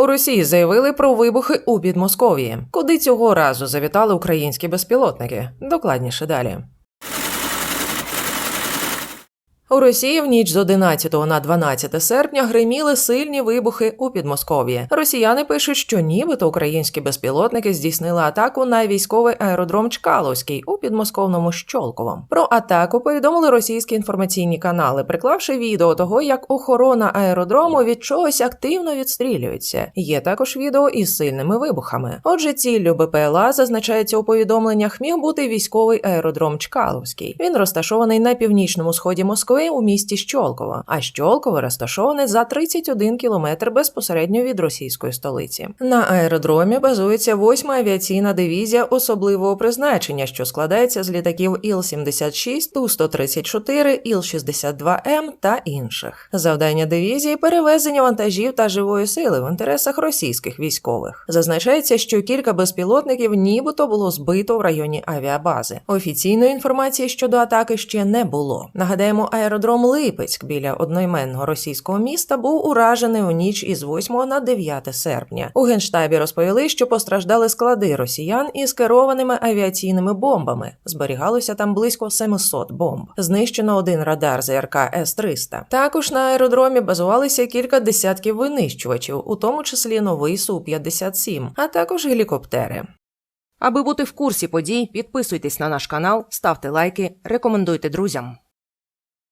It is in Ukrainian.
У Росії заявили про вибухи у Підмосков'ї, куди цього разу завітали українські безпілотники. Докладніше далі. У Росії в ніч з 11 на 12 серпня гриміли сильні вибухи у Підмосков'ї. Росіяни пишуть, що нібито українські безпілотники здійснили атаку на військовий аеродром Чкаловський у підмосковному Щолковом. Про атаку повідомили російські інформаційні канали, приклавши відео того, як охорона аеродрому від чогось активно відстрілюється. Є також відео із сильними вибухами. Отже, ціллю БПЛА зазначається у повідомленнях міг бути військовий аеродром Чкаловський. Він розташований на північному сході Москви у місті Щолково, а Щолково розташоване за 31 кілометр безпосередньо від російської столиці. На аеродромі базується 8-ма авіаційна дивізія особливого призначення, що складається з літаків Іл-76, Ту-134, Іл-62М та інших. Завдання дивізії перевезення вантажів та живої сили в інтересах російських військових. Зазначається, що кілька безпілотників нібито було збито в районі авіабази. Офіційної інформації щодо атаки ще не було. Нагадаємо, аеродром Липецьк біля одноіменного російського міста був уражений у ніч із 8 на 9 серпня. У генштабі розповіли, що постраждали склади росіян із керованими авіаційними бомбами. Зберігалося там близько 700 бомб. Знищено один радар ЗРК С-300. Також на аеродромі базувалися кілька десятків винищувачів, у тому числі новий Су-57, а також гелікоптери. Аби бути в курсі подій, підписуйтесь на наш канал, ставте лайки, рекомендуйте друзям.